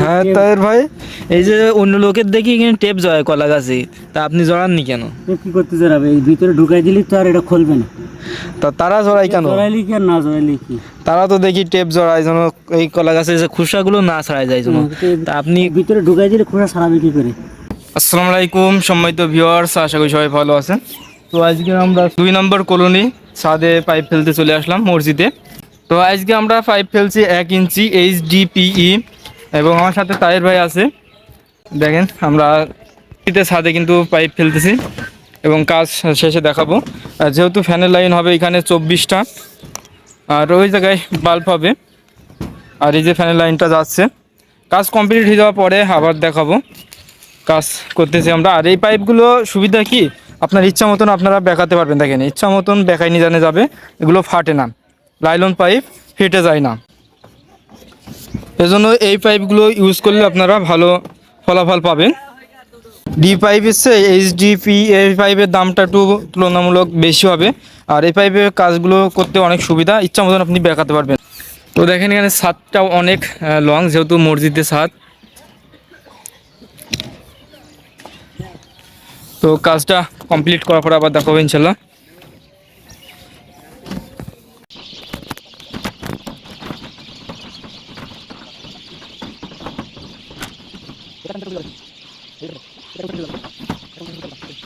হ্যাঁ তাহের ভাই? এই যে অন্য লোকের দেখি এখানে টেপ জয় কলা গাছে। তা আপনি জড়াননি কেন? কি করতে জড়াবে এই ভিতরে ঢুকাই দিলি তো আর এটা খুলবে না। তা তারা জড়াই কেন? জড়াইলি কি আর না জড়াইলি কি? তারা তো দেখি টেপ জড়ায় যেন এই কলা গাছের যে খোসাগুলো না ছাড়াই যায় যেন। তা আপনি ভিতরে ঢুকাই দিলে খোঁড়া সারাবে কি করে? আসসালামু আলাইকুম সম্মানিত ভিউয়ার্স আশা করি সবাই ভালো আছেন। তো আজকে আমরা দুই নম্বর কলোনি ছাদে পাইপ ফেলতে চলে আসলাম মসজিদে। তো আজকে আমরা পাইপ ফেলছি এক ইঞ্চি এইচ ডিপিই এবং আমার সাথে তায়ের ভাই আছে। দেখেন, আমরা শীতের ছাদে কিন্তু পাইপ ফেলতেছি এবং কাজ শেষে দেখাবো। যেহেতু ফ্যানের লাইন হবে এখানে চব্বিশটা, আর ওই জায়গায় বাল্ব হবে। আর এই যে ফ্যানের লাইনটা যাচ্ছে। কাজ কমপ্লিট হয়ে যাওয়ার পরে আবার দেখাবো। কাজ করতেছি আমরা। আর এই পাইপগুলো সুবিধা কি? আপনার ইচ্ছা মতন আপনারা বেঁকাতে পারবেন। দেখেন, ইচ্ছা মতন বেঁকাই নিয়ে জানে যাবে। এগুলো ফাটে না। লাইলন পাইপ ফেটে যায় না। এজন্য এই পাইপগুলো ইউজ করলে আপনারা ভালো ফলাফল পাবেন। ডি পাইপ এসছে এইচ ডিপি এই পাইপের দামটা একটু তুলনামূলক বেশি হবে। আর এই পাইপের কাজগুলো করতে অনেক সুবিধা, ইচ্ছা মতন আপনি বেঁকাতে পারবেন। তো দেখেন এখানে ছাদটাও অনেক লং যেহেতু মসজিদের ছাদ। তো কাজটা কমপ্লিট করার পর আবার দেখাবো ইনশাল্লাহ। Kita kan terus Kita kan terus Kita kan terus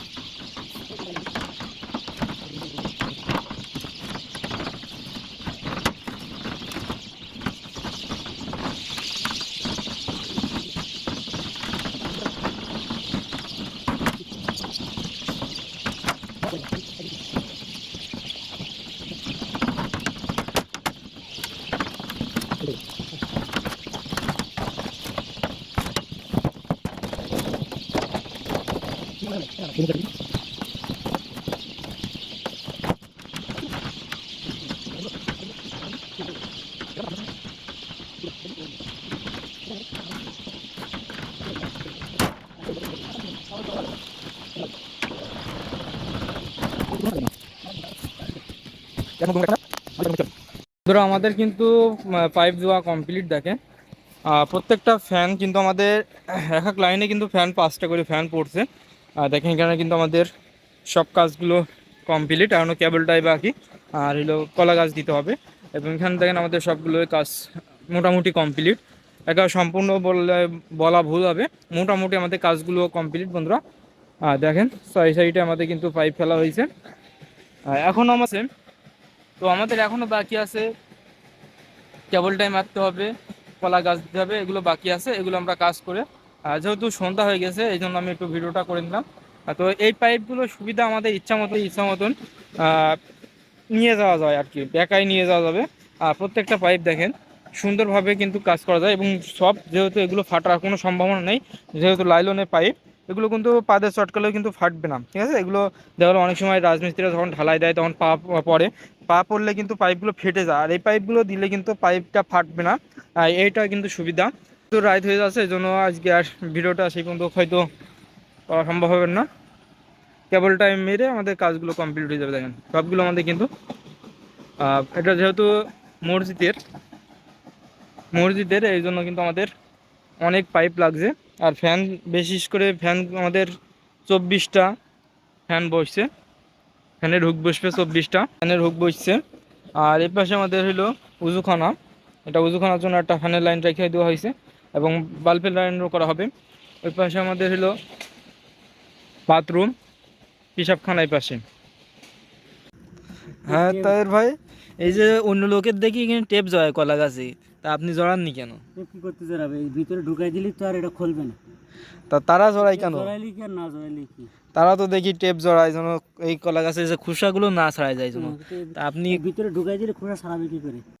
ধরো আমাদের কিন্তু পাইপ দেওয়া কমপ্লিট দেখে। প্রত্যেকটা ফ্যান কিন্তু আমাদের, এক এক লাইনে কিন্তু ফ্যান পাঁচটা করে ফ্যান পড়ছে। দেখেন এখানে কিন্তু আমাদের সব কাজগুলো কমপ্লিট এখনও কেবলটাই বাকি আর হলো কলা গাছ দিতে হবে। এবং এখানে দেখেন আমাদের সবগুলো কাজ মোটামুটি কমপ্লিট একেবারে সম্পূর্ণ বললে বলা ভুল হবে, মোটামুটি আমাদের কাজগুলো কমপ্লিট বন্ধুরা। আর দেখেন সাইড সাইডে আমাদের কিন্তু পাইপ ফেলা হয়েছে। আর এখনও আমাদের, তো আমাদের এখনও বাকি আছে কেবলটাই মারতে হবে, কলা গাছ দিতে হবে, এগুলো বাকি আছে, এগুলো আমরা কাজ করে যেহেতু সন্ধ্যা হয়ে গেছে, এই জন্য আমি একটু ভিডিওটা করে নিলাম। তো এই পাইপগুলো সুবিধা আমাদের ইচ্ছা মতো ইচ্ছা মতন নিয়ে যাওয়া যায় আর কি বেকায় নিয়ে যাওয়া যাবে। আর প্রত্যেকটা পাইপ দেখেন, সুন্দরভাবে কিন্তু কাজ করা যায় এবং সব যেহেতু এগুলো ফাটার কোনো সম্ভাবনা নেই, যেহেতু লাইলনের পাইপ, এগুলো কিন্তু পাদের চটকালেও কিন্তু ফাটবে না, ঠিক আছে? এগুলো দেখা গেলো অনেক সময় রাজমিস্ত্রিরা যখন ঢালাই দেয়, তখন পা পড়ে, পা পড়লে কিন্তু পাইপগুলো ফেটে যায়। আর এই পাইপগুলো দিলে কিন্তু পাইপটা ফাটবে না এইটা কিন্তু সুবিধা। তো রাইত হয়ে যাচ্ছে, এই জন্য আজকে আর ভিডিওটা সেই পর্যন্ত হয়তো করা সম্ভব হবে না। কেবল টাইম মেরে আমাদের কাজগুলো কমপ্লিট হয়ে যাবে, দেখেন। সবগুলো আমাদের কিন্তু এটা যেহেতু মসজিদের মসজিদের, এই জন্য কিন্তু আমাদের অনেক পাইপ লাগছে। আর ফ্যান বিশেষ করে ফ্যান আমাদের চব্বিশটা ফ্যান বসছে। ফ্যানের হুক বসবে চব্বিশটা ফ্যানের হুক বসছে। আর এই পাশে আমাদের হলো উজুখানা। এটা উজুখানার জন্য একটা ফ্যানের লাইন রেখে দেওয়া হয়েছে। এবং বাল্বের লাইনও করা হবে। ওই পাশে আমাদের হলো বাথরুম পিসাবখানা এই পাশে। হ্যাঁ তাহের ভাই এই যে অন্য লোকের দেখি এখানে টেপ জয় কলা গাছে। তা আপনি জড়াননি কেন? কি করতে জড়াবে? এই ভিতরে ঢুকাই দিলি তো আর এটা খুলবে না। তা তারা জড়াই কেন? জড়াইলি কি না জড়াইলি কি? তারা তো দেখি টেপ জড়ায় যেন এই কলা গাছের যে খোসাগুলো না ছাড়াই যায় যেন। তা আপনি ভিতরে ঢুকাই দিলে খোঁড়া সারাবে কি করে?